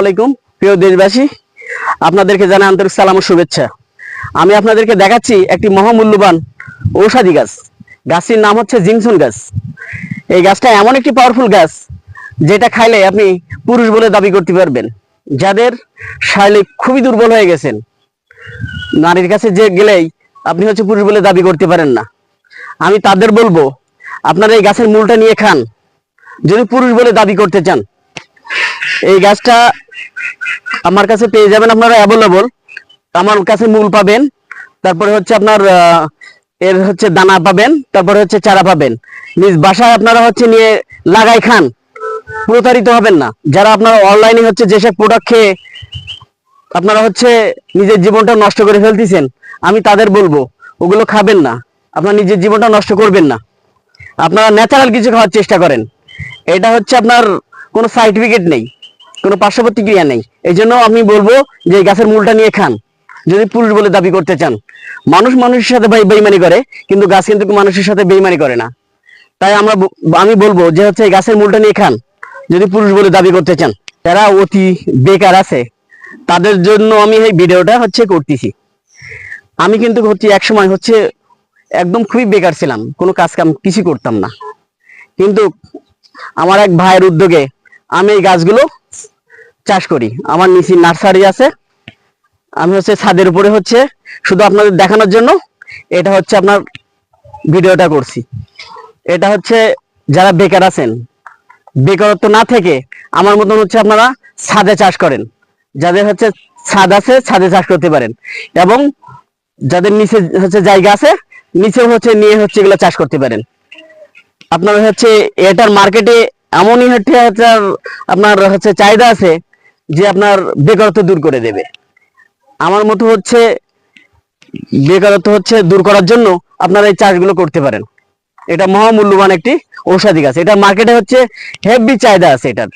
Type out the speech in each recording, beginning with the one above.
আলাইকুম, প্রিয় দেশবাসী। আপনাদেরকে জানাই আন্তরিক সালাম ও শুভেচ্ছা। আমি আপনাদেরকে দেখাচ্ছি একটি মহামূল্যবান ঔষধি গাছ। গাছটির নাম হচ্ছে জিংসন গাছ। এই গাছটা এমন একটি পাওয়ারফুল গাছ, যেটা খাইলে আপনি পুরুষ বলে দাবি করতে পারবেন। যাদের শারীরিক খুবই দুর্বল হয়ে গেছেন, নারীর কাছে যে গেলেই আপনি হচ্ছে পুরুষ বলে দাবি করতে পারেন না। আমি তাদের বলব, আপনারা এই গাছের মূলটা নিয়ে খান। যদি পুরুষ বলে দাবি করতে চান, এই গাছটা আমার কাছে পেয়ে যাবেন আপনারা অ্যাভেলেবল আমার কাছে মূল পাবেন। তারপরে হচ্ছে আপনার এর হচ্ছে দানা পাবেন। তারপরে হচ্ছে চারা পাবেন। নিজ বাসায় আপনারা হচ্ছে নিয়ে লাগাই খান। প্রতারিত হবেন না। যারা আপনারা অনলাইনে হচ্ছে যেসব প্রোডাক্ট খেয়ে আপনারা হচ্ছে নিজের জীবনটা নষ্ট করে ফেলতেছেন, আমি তাদের বলব, ওগুলো খাবেন না। আপনার নিজের জীবনটা নষ্ট করবেন না। আপনারা ন্যাচারাল কিছু খাওয়ার চেষ্টা করেন। এটা হচ্ছে আপনার কোনো সার্টিফিকেট নেই। কোনো পার্শ্ব প্রতিক্রিয়া নেই। এই জন্য আমি বলব যে গাছের মূলটা নিয়ে খান। যদি পুরুষ বলে দাবি করতে চান। মানুষ মানুষের সাথে ভাই বেইমানি করে, কিন্তু গাছ কিন্তু মানুষের সাথে বেইমানি করে না। তাই আমরা আমি বলব যে হচ্ছে গাছের মূলটা নিয়ে খান। যদি পুরুষ বলে দাবি করতে চান। যারা অতি বেকার আছে, তাদের জন্য আমি এই ভিডিওটা হচ্ছে করতেছি। আমি কিন্তু হচ্ছে এক সময় হচ্ছে একদম খুবই বেকার ছিলাম। কোনো কাজ কাম কিছু করতাম না। কিন্তু আমার এক ভাইয়ের উদ্যোগে আমি এই গাছগুলো চাষ করি। আমার নিচে নার্সারি আছে। আমি হচ্ছে ছাদের উপরে হচ্ছে শুধু আপনাদের দেখানোর জন্য এটা হচ্ছে আপনার ভিডিওটা করছি। এটা হচ্ছে যারা বেকার আছেন, বেকারত্ব না থেকে আমার মতন হচ্ছে আপনারা ছাদে চাষ করেন। যাদের হচ্ছে ছাদ আছে, ছাদে চাষ করতে পারেন। এবং যাদের নিচে হচ্ছে জায়গা আছে, নিচেও হচ্ছে নিয়ে হচ্ছে এগুলো চাষ করতে পারেন। আপনার হচ্ছে এটার মার্কেটে এমনই হচ্ছে আপনার হচ্ছে চাহিদা আছে যে আপনার বেকারত্ব দূর করে দেবে। আমার মতো হচ্ছে, বেকারত্ব হচ্ছে দূর করার জন্য আপনারা এই চাষগুলো করতে পারেন। এটা মহামূল্যবান একটি ঔষধি গাছ। এটা মার্কেটে হচ্ছে হেভি চাহিদা আছে এটার।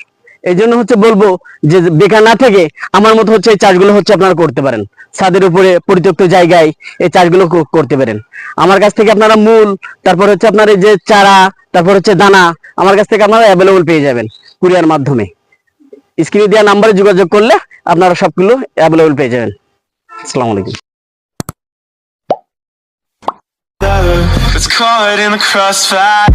এই জন্য হচ্ছে বলব যে বেকার না থেকে আমার মতো হচ্ছে এই চাষগুলো হচ্ছে আপনারা করতে পারেন। ছাদের উপরে পরিত্যক্ত জায়গায় এই চাষগুলো করতে পারেন। আমার কাছ থেকে আপনারা মূল, তারপর হচ্ছে আপনার এই যে চারা, তারপর হচ্ছে দানা, আমার কাছ থেকে আপনারা অ্যাভেলেবল পেয়ে যাবেন কুরিয়ার মাধ্যমে। স্ক্রিনে দেওয়া নাম্বারে যোগাযোগ করলে আপনারা সবগুলো অ্যাভেলেবল পেয়ে যাবেন আসসালামু আলাইকুম It's caught in the crossfire.